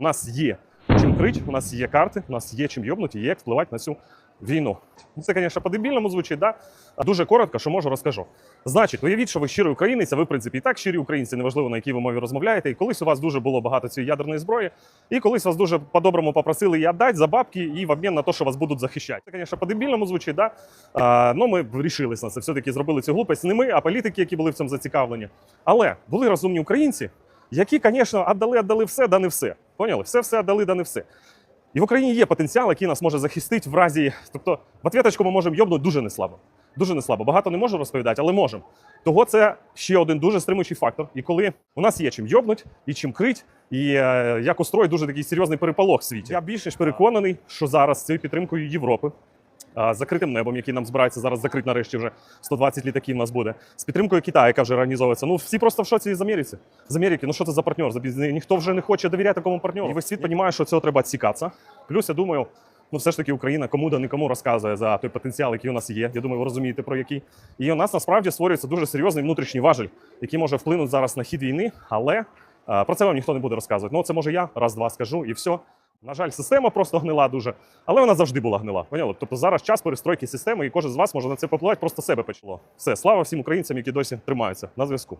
У нас є чим крить, у нас є карти, у нас є чим йобнути, є як впливати на цю війну. Ну, Це, звісно, по-дебільному звучить, да? А дуже коротко, що можу, розкажу. Значить, уявіть, що ви щирий українець, а ви, в принципі, і так щирі українці, неважливо на якій ви мові розмовляєте. І колись у вас дуже було багато цієї ядерної зброї, і колись вас дуже по-доброму попросили її віддати за бабки і в обмін на те, що вас будуть захищати. Це, звісно, по-дебільному звучить, да? А, ну, ми вирішились на це. Все-таки зробили цю глупость. Не ми, а політики, які були в цьому зацікавлені. Але були розумні українці, які, звісно, віддали, віддали все, да не все. Поняли? Все, все дали, да не все. І в Україні є потенціал, який нас може захистити в разі. Тобто, в ответочку ми можемо йобнути дуже неслабо. Дуже неслабо. Багато не можу розповідати, але можемо. Того це ще один дуже стримуючий фактор. І коли у нас є чим йобнуть і чим крить, і е, як устроїть дуже такий серйозний переполох в світі. Я більш ніж переконаний, що зараз з цією підтримкою Європи. Закритим небом, який нам збирається зараз закрити нарешті вже 120 літаків у нас буде. З підтримкою Китаю, яка вже організовується. Ну всі просто в шоці з Америки. З Америки, ну що це за партнер? За Ніхто вже не хоче довіряти такому партнеру. І весь світ розуміє, що цього треба відсікатися. Плюс я думаю, ну все ж таки Україна кому да нікому розказує за той потенціал, який у нас є. Я думаю, ви розумієте про який. І у нас насправді створюється дуже серйозний внутрішній важель, який може вплинути зараз на хід війни, але а, про це вам ніхто не буде розказувати. Ну це може я раз-два скажу і все. На жаль, система просто гнила дуже, але вона завжди була гнила. Поняли? Тобто зараз час перестройки системи, і кожен з вас може на це попливати, просто себе почало. Все, слава всім українцям, які досі тримаються на зв'язку.